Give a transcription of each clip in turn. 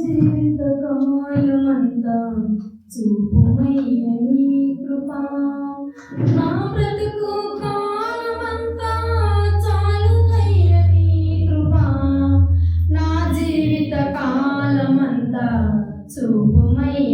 జీవిత కాలమంతా చూపుమయ్య నీ కృపా. నా బ్రతుకు కాలమంతా చాలునయ్య నీ కృపా. నా జీవిత కాలమంతా చూపుమయ్య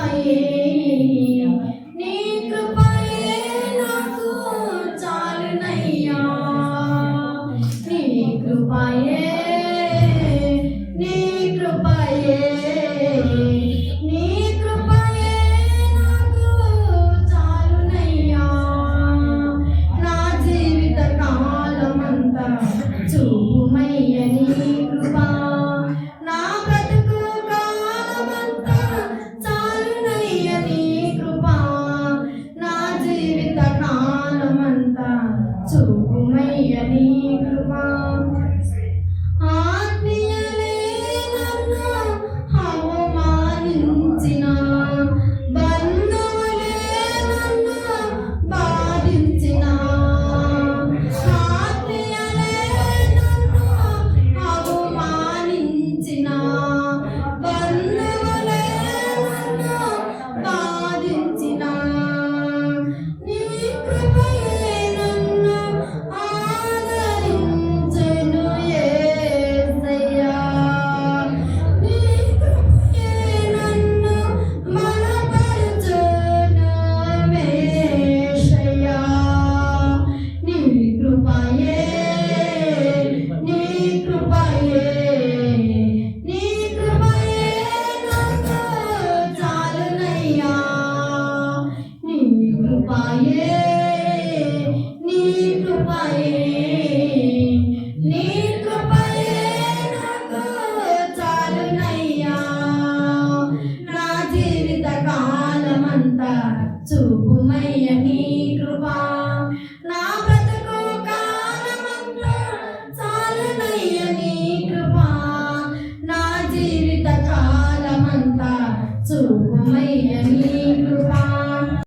आए two